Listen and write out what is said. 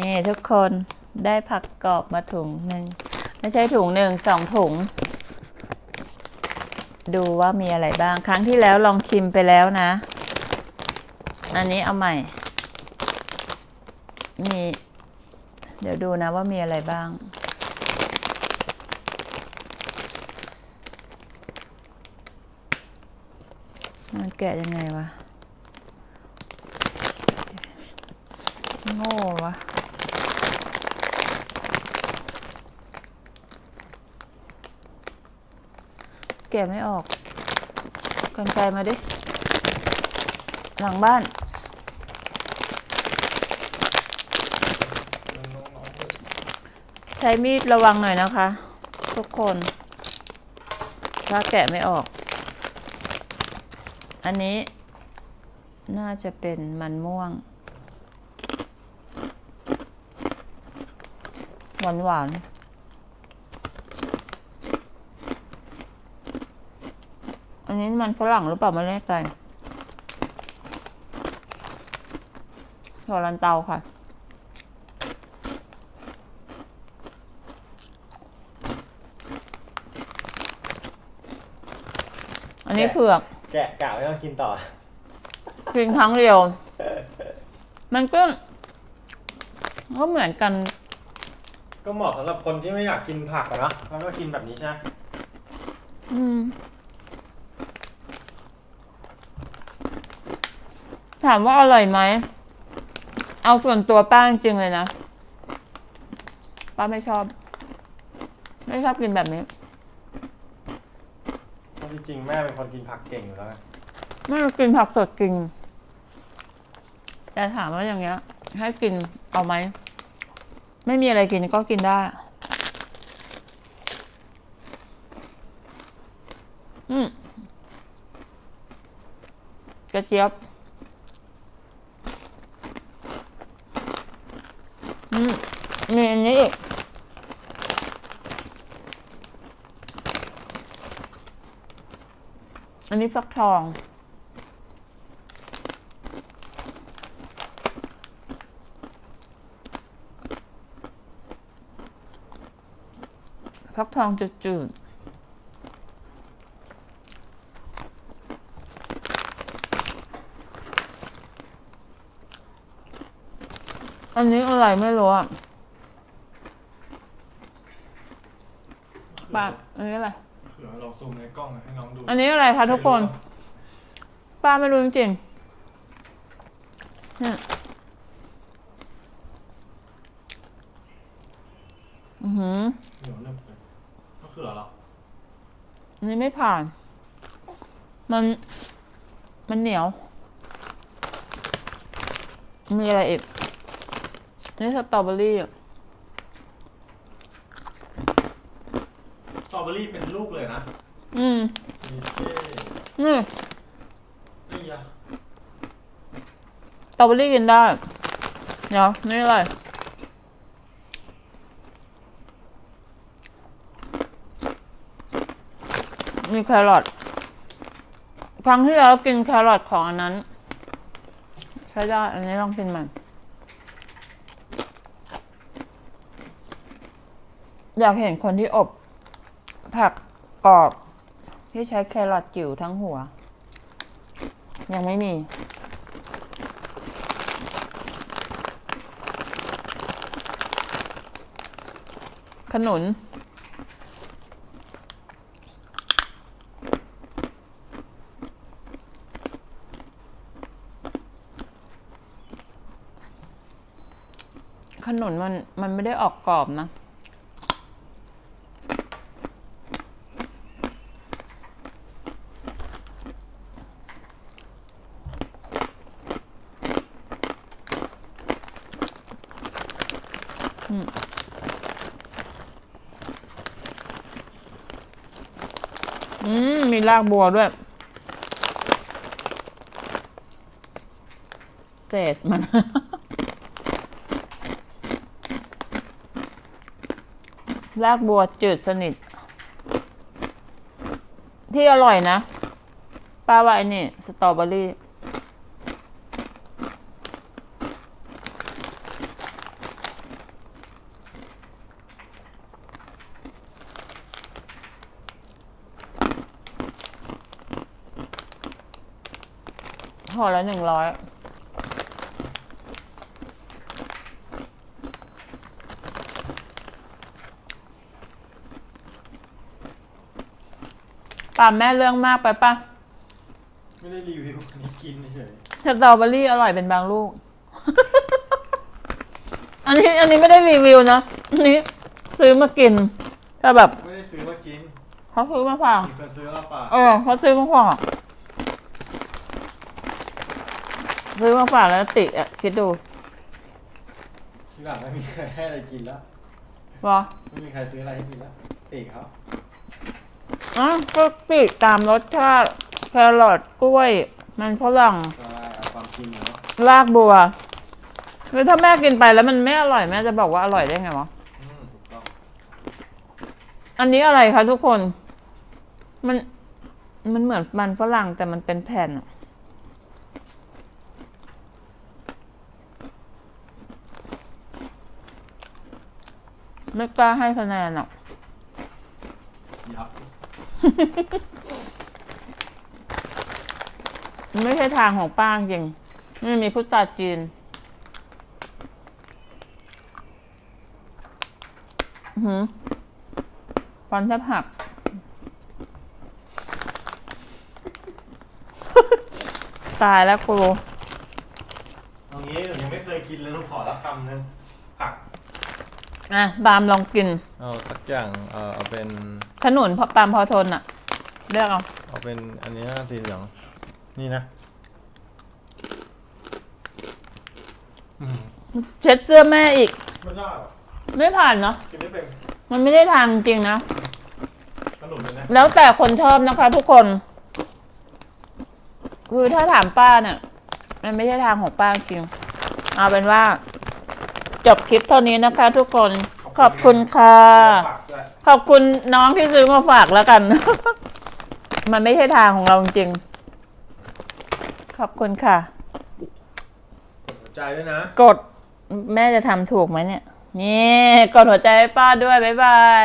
นี่ทุกคนได้ผักกรอบมาถุงหนึ่งไม่ใช่ถุงหนึ่งสองถุง ดูว่ามีอะไรบ้างครั้งที่แล้วลองชิมไปแล้วนะ อันนี้เอาใหม่ มี เดี๋ยวดูนะว่ามีอะไรบ้าง มันแกะยังไงวะ โง่วะ แกะไม่ออกกันไกลมาดิ หลังบ้าน ใช้มีดระวังหน่อยนะคะ ทุกคนถ้าแกะไม่ออก อันนี้น่าจะเป็นมันม่วง หวานหวานๆ อันนี้มันฝรั่งหรือเปล่าไม่แน่ใจถั่วลันเตาค่ะ อันนี้เผือก แกะกะไม่ต้องกินต่อ กินครั้งเดียว มันก็ก็เหมือนกัน ก็เหมาะสำหรับคนที่ไม่อยากกินผักอะเนาะแล้วก็กินแบบนี้ใช่ไหมอืม ถามว่าอร่อยไหม เอาส่วนตัวป้าจริงๆเลยนะ ป้าไม่ชอบ ไม่ชอบกินแบบนี้เพราะจริงๆแม่เป็นคนกินผักเก่งอยู่แล้วไงไม่กินผักสดจริงแต่ถามว่าอย่างเงี้ย ให้กินเอาไหม ไม่มีอะไรกินก็กินได้ อืมกระเจี๊ยบ อืม มีอั นี้อีก อันนี้ฟักทองฟักทองจืดอันนี้อะไรไม่รู้อะ ปาอันนี้อะไรเผื่อเราซูมในกล้องให้น้องดูอันนี้อะไรคะทุกคน ป้าไม่รู้จริงๆเนี่ยอือหือเหนียวหนึบเลยมะเขือเหรออันนี้ไม่ผ่าน มัน มันเหนียว มีอะไรอีกอันนี้สตรอเบอรี่อะ สตร อเบอรี่เป็นลูกเลยนะอืมมีเท่นี่ไอ้ยาสตรอเบอรี่กินได้เดี๋ยวนี่อะไรมีแครอทครั้งที่แล้วกินแครอทของอันนั้นใช้ได้อันนี้ลองกินมัน อยากเห็นคนที่อบ ผักกรอบที่ใช้แครอทจิ๋วทั้งหัว ยังไม่มี ขนุน ขนุนมันมันไม่ได้ออกกรอบนะ อืม มีรากบัวด้วย เศษมันรากบัวจืดสนิท ที่อร่อยนะ ป้าว่าไอ้นี่ สตรอเบอรี่ ห่อละหนึ่งร้อยป่าแม่เรื่องมากไปปะไม่ได้รีวิวอันนี้กินเฉยสตรอเบอรี่อร่อยเป็นบางลูก อันนี้อันนี้ไม่ได้รีวิวนะ อันนี้ซื้อมากินก็แบบไม่ได้ซื้อมากินเขาซื้อมาฝากมีคนซื้อมาฝากเออเขาซื้อมาฝาก ซื้อมาฝากแล้วติอะคิดดูที่หลังไม่มีใครให้อะไรกินแล้วว่าไม่มีใครซื้ออะไรให้กินแล้วติเขาอะก็ติตามรสชาติแครอทกล้วย มันฝรั่งใช่เอาความจริงเนาะรากบัวแล้วถ้าแม่กินไปแล้วมันไม่อร่อยแม่จะบอกว่าอร่อยได้ไงวะอืมถูกต้องอันนี้อะไรคะทุกคน มันมันเหมือนมันฝรั่งแต่มันเป็นแผ่นอะ ไม่กล้าให้คะแนนอะ ยับมันไม่ใช่ทางของป้าจริงมันมีพุทธาจีนอื้อหือฟันแทบหัก ตายแล้วกูเอางี้หนูยังไม่เคยกินเลยหนูขอรับคำนึงผัก อะบามลองกิน เอาสักอย่างเออเอาเป็นขนุนพอตามพอทนอะเลือกเอาเอาเป็นอันนี้นะสีเหลืองนี่นะอืมเช็ดเสื้อแม่อีก ไม่ได้หรอไม่ผ่านเนาะกินไม่เป็นมันไม่ได้ทางจริงนะ ขนมเลยนะแล้วแต่คนชอบนะคะทุกคน คือถ้าถามป้าเนี่ย มันไม่ใช่ทางของป้าจริง เอาเป็นว่า จบคลิปเท่านี้นะคะ ทุกคนขอบคุณค่ะผักด้วยขอบคุณน้องที่ซื้อมาฝากแล้วกัน มันไม่ใช่ทางของเราจริงขอบคุณค่ะกดหัวใจด้วยนะ กดแม่จะทำถูกไหมเนี่ย นี่ กดหัวใจให้ป้าด้วย บ๊ายบาย